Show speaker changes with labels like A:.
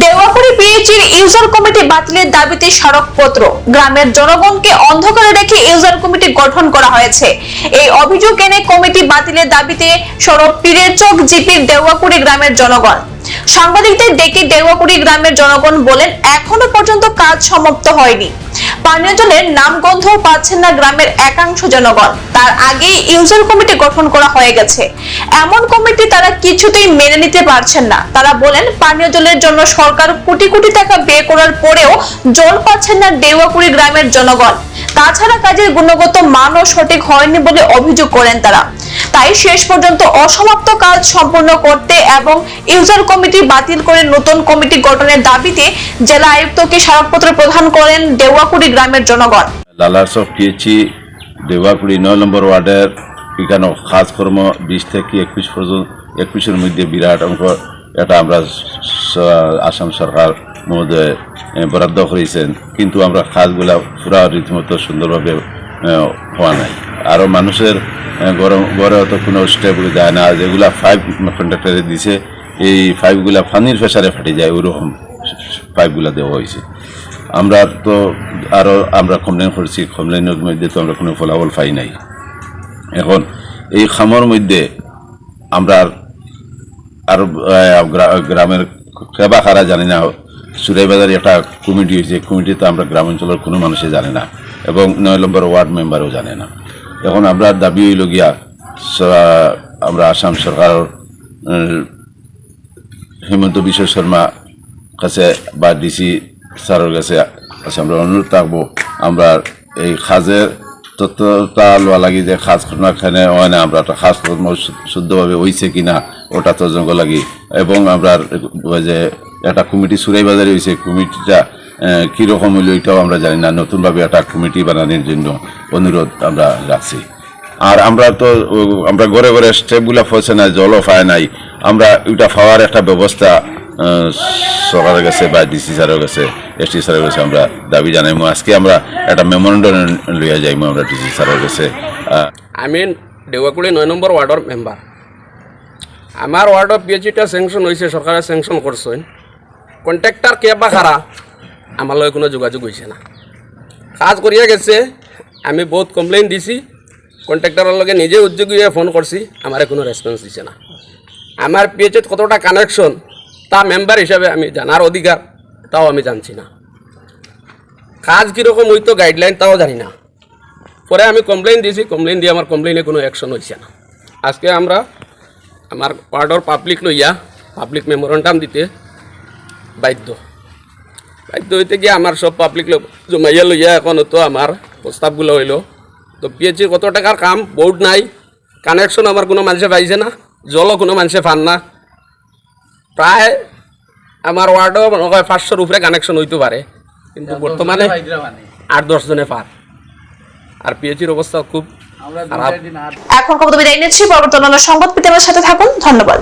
A: দেওয়াপুরি পিএইচির user committee বাতিলের দাবিতে স্মারকপত্র। গ্রামের জনগণকে অন্ধকারে রেখে ইউজার কমিটি গঠন করা হয়েছে। এই অভিযোগ এনে কমিটি বাতিলের দাবিতে সড়ক পীরের চোখ জিপির দেওয়াকুড়ি গ্রামের জনগণ। সাংবাদিকদের ডেকে দেওয়াকুড়ি গ্রামের জনগণ বলেন, এখনও পর্যন্ত কাজ সমাপ্ত হয়নি। পানীয় জলের নামগন্ধ পাচ্ছেন না গ্রামের একাংশ জনগণ। তার আগেই ইউজার কমিটি গঠন করা হয়ে গেছে। এমন কমিটি তারা কিছুতেই মেনে নিতে পারছেন না। তারা বলেন, পানীয় জলের জন্য সরকার কোটি কোটি টাকা ব্যয় করার পরেও জল পাচ্ছেন না দেওয়াপুরি গ্রামের জনগণ। তাছাড়া কাজের গুণগত মানও সঠিক হয়নি বলে অভিযোগ করেন তারা। তাই শেষ পর্যন্ত অসমাপ্ত কাজ সম্পূর্ণ করতে এবং ইউজার কমিটি বাতিল করে নতুন কমিটি গঠনের দাবিতে জেলা আয়ুক্তকে স্মারকপত্র প্রদান করেন দেওয়াকুড়ি গ্রামের জনগণ।
B: লালাসব পেয়েছি দেওয়াকুড়ি নয় নম্বর ওয়ার্ডের এখানে খাস কর্ম বিশ থেকে একুশ পর্যন্ত একুশের মধ্যে বিরাট অঙ্ক এটা আমরা আসাম সরকার এ, বরাদ্দ করেছেন। কিন্তু আমরা কাজগুলা পুরা রীতিমতো সুন্দরভাবে হওয়া নাই। আরও মানুষের গড়ে অত কোনো স্টেপ যায় না। যেগুলা ফাইভ কন্ট্রাক্টরে দিছে, এই ফাইভগুলা পানির প্রেসারে ফাটে যায় ওইরকম পাইপগুলা দেওয়া হয়েছে। আমরা তো আরও আমরা কমপ্লেন করছি কমপ্লেনের মধ্যে তো আমরা কোনো ফলাফল পাই নাই। এখন এই খামর মধ্যে আমরা আর গ্রামের কেবা খারা জানি না। সুরাইবাজারে একটা কমিটি হয়েছে, কমিটিতে আমরা গ্রামাঞ্চলের কোনো মানুষে জানে না। এবং নয় নম্বর ওয়ার্ড মেম্বারও জানে না। এখন আমরা দাবি হইল গিয়া আমরা আসাম সরকার হেমন্ত বিশ্ব শর্মা কাছে বা ডিসি স্যারের কাছে আমরা অনুরোধ থাকব, আমরা এই খাজের তত্ত্বটা লওয়া লাগি যে খাজ ঘটনা খানে হয় না, আমরা একটা খাস কর্ম শুদ্ধভাবে হয়েছে কিনা, ওটা তদন্ত লাগি। এবং আমরা যে একটা কমিটি, সুরাই বাজারে হয়েছে কমিটিটা কীরকম হইল এটাও আমরা জানি না। নতুনভাবে একটা কমিটি বানানোর জন্য অনুরোধ আমরা রাখছি। আর আমরা তো আমরা ঘরে ঘরে স্টেপগুলা ফসে নাই জলও পায় নাই। আমরা ওইটা পাওয়ার একটা ব্যবস্থা সরকারের কাছে বা ডিসি স্যারের কাছে এসটি স্যারের কাছে আমরা দাবি জানাইমু। আজকে আমরা একটা মেমোরেন্ডাম লইয়া যাইমু আমরা ডিসি স্যারের কাছে।
C: আমি দেওয়াকুড়ি নয় নম্বর ওয়ার্ডের মেম্বার আমার ওয়ার্ডর পিএইচটা স্যাংশন হয়েছে সরকারে স্যাংশন করছেন। কন্ট্রাক্টর কে বা খারা আমার লগে কোনো যোগাযোগ হয়েছে না। কাজ করিয়া গেছে, আমি বহুত কমপ্লেইন দিছি কন্ট্রাক্টরের লগে নিজে উদ্যোগী হয়ে ফোন করছি, আমারে কোনো রেসপন্স দিছে না। আমার পিএইচত কতটা কানেকশন তা মেম্বার হিসাবে আমি জানার অধিকার, তাও আমি জানছি না। কাজ কীরকম হইতো গাইডলাইন তাও জানি না। পরে আমি কমপ্লেইন দিয়েছি কমপ্লেইন দিয়ে আমার কমপ্লেইনে কোনো অ্যাকশন হয়েছে না। আজকে আমরা আমার ওয়ার্ডর পাবলিক লইয়া পাবলিক মেমোরেন্ডাম দিতে বাধ্য। বাধ্য হইতে গিয়ে আমার সব পাবলিক জমাইয়া লইয়া এখন তো আমার প্রস্তাবগুলো হইল। তো পিএইচির কত টাকার কাম? বোর্ড নাই। কানেকশন আমার কোনো মানুষে পাইছে না। জলও কোনো মানুষে পান না। প্রায় আমার ওয়ার্ডও মনে হয় পাঁচশোর উপরে কানেকশন হইতে পারে কিন্তু বর্তমানে আট দশ জনে পার আর পিএইচির অবস্থা খুব
A: এখন খবর বিদায় নিচ্ছি। পরবর্তী অন্যান্য সংবাদ পেতে আমার সাথে থাকুন। ধন্যবাদ।